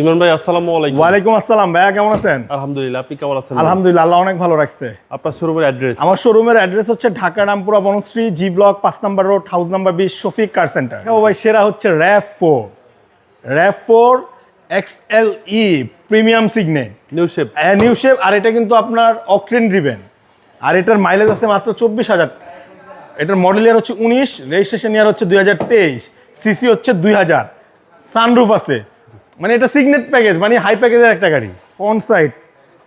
ইমরান ভাই আসসালামু আলাইকুম। ওয়ালাইকুম আসসালাম ভাইয়া কেমন আছেন? আলহামদুলিল্লাহ আপনি কেমন আছেন? আলহামদুলিল্লাহ আল্লাহ অনেক ভালো রাখছে। আপনার শোরুমের অ্যাড্রেস আমার শোরুমের অ্যাড্রেস হচ্ছে ঢাকা রামপুরা বনশ্রী জি ব্লক পাঁচ নাম্বার রোড হাউস নাম্বার বিশ শফিক কার সেন্টার ভাই সেরা হচ্ছে RAV four RAV four X L E premium signet new shape new shape আর এটা কিন্তু আপনার অকটেন ড্রিভেন আর এটার মাইলেজ আছে মাত্র চব্বিশ হাজার। এটার মডেল ইয়ার হচ্ছে উনিশ রেজিস্ট্রেশন ইয়ার হচ্ছে দুই হাজার তেইশ সিসি হচ্ছে দুই হাজার। সানরুফ আছে। মানে এটা সিগনেট প্যাকেজ মানে হাই প্যাকেজের একটা গাড়ি। অন সাইড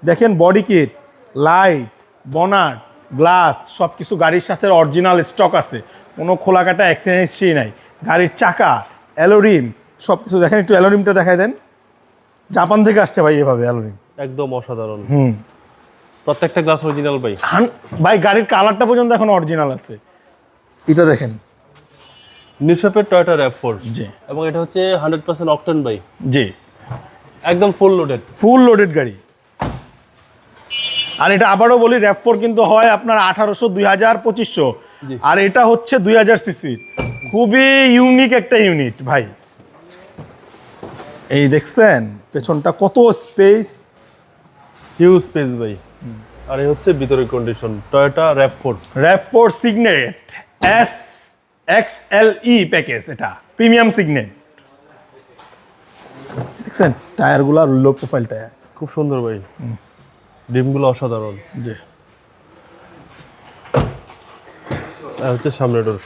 দেখেন body kit light bonnet glass সব কিছু গাড়ির সাথে অরিজিনাল স্টক আছে। কোনো খোলা কাটা অ্যাক্সিডেন্ট হিস্ট্রি নাই। গাড়ির চাকা অ্যালোরিম সব কিছু দেখেন একটু অ্যালোরিমটা দেখাই দেন। জাপান থেকে আসছে ভাই এভাবে অ্যালোরিম একদম অসাধারণ। হুম। প্রত্যেকটা গ্লাস অরিজিনাল ভাই। হান ভাই গাড়ির কালারটা পর্যন্ত এখন অরিজিনাল আছে। এটা দেখেন। নিউ শেপের টয়োটা র্যাপ ফোর জি। এবং এটা হচ্ছে হান্ড্রেড পার্সেন্ট অকটেন বাই জি। একদম ফুল লোডেড ফুল লোডেড গাড়ি। আর এটা আবারও বলি র্যাপ ফোর কিন্তু হয় আপনার আঠারোশো দুই হাজার পঁচিশশো। আর এটা হচ্ছে দুই হাজার সিসি। খুবই ইউনিক একটা ইউনিট ভাই। এই দেখছেন পেছনটা কত স্পেস হিউজ স্পেস ভাই। আর এই হচ্ছে ভিতরের condition Toyota RAV four RAV four signet S X L E package এটা প্রিমিয়াম সিগনেট দেখছেন? টায়ারগুলো লো প্রোফাইল টায়ার। খুব সুন্দর ভাই। ডিমগুলো অসাধারণ। জি। আর হচ্ছে সামনে ডোর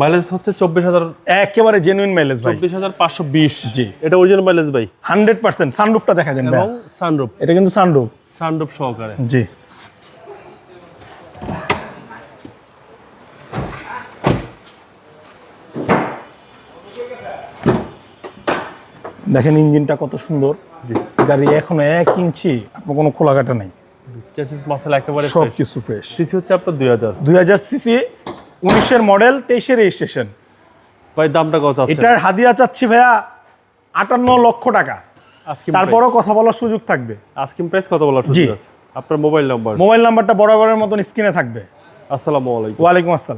মাইলেজ হচ্ছে চব্বিশ হাজার একেবারে জেনুইন মাইলেজ ভাই। চব্বিশ হাজার পাঁচশো বিশ। জি। এটা অরিজিনাল মাইলেজ ভাই। হান্ড্রেড পার্সেন্ট সানরুফটা দেখা ভাই। এবং সানরুফ এটা কিন্তু সানরুফ সানরুফ সহকারে। জি। দেখেন ইঞ্জিনটা কত সুন্দর। গাড়ি এখনও এক ইঞ্চি আপনার কোনো খোলাঘাটা নেই। চেসিস মাসেল একেবারে সব কিছু ফ্রেশ সিসি হচ্ছে আপনার দুই হাজার। দুই হাজার সিসি উনিশের মডেল তেইশের রেজিস্ট্রেশন ভাই দামটা কত এটার হাদিয়া চাচ্ছি ভাইয়া আটান্ন লক্ষ টাকা। আজকে তারপরও কথা বলার সুযোগ থাকবে। আস্কিম প্রাইস কত বলার। সুযোগ আছে। আপনার মোবাইল নাম্বার মোবাইল নাম্বারটা বরাবরের মতন স্ক্রিনে থাকবে। আসসালামু আলাইকুম। ওয়ালাইকুম আসসালাম।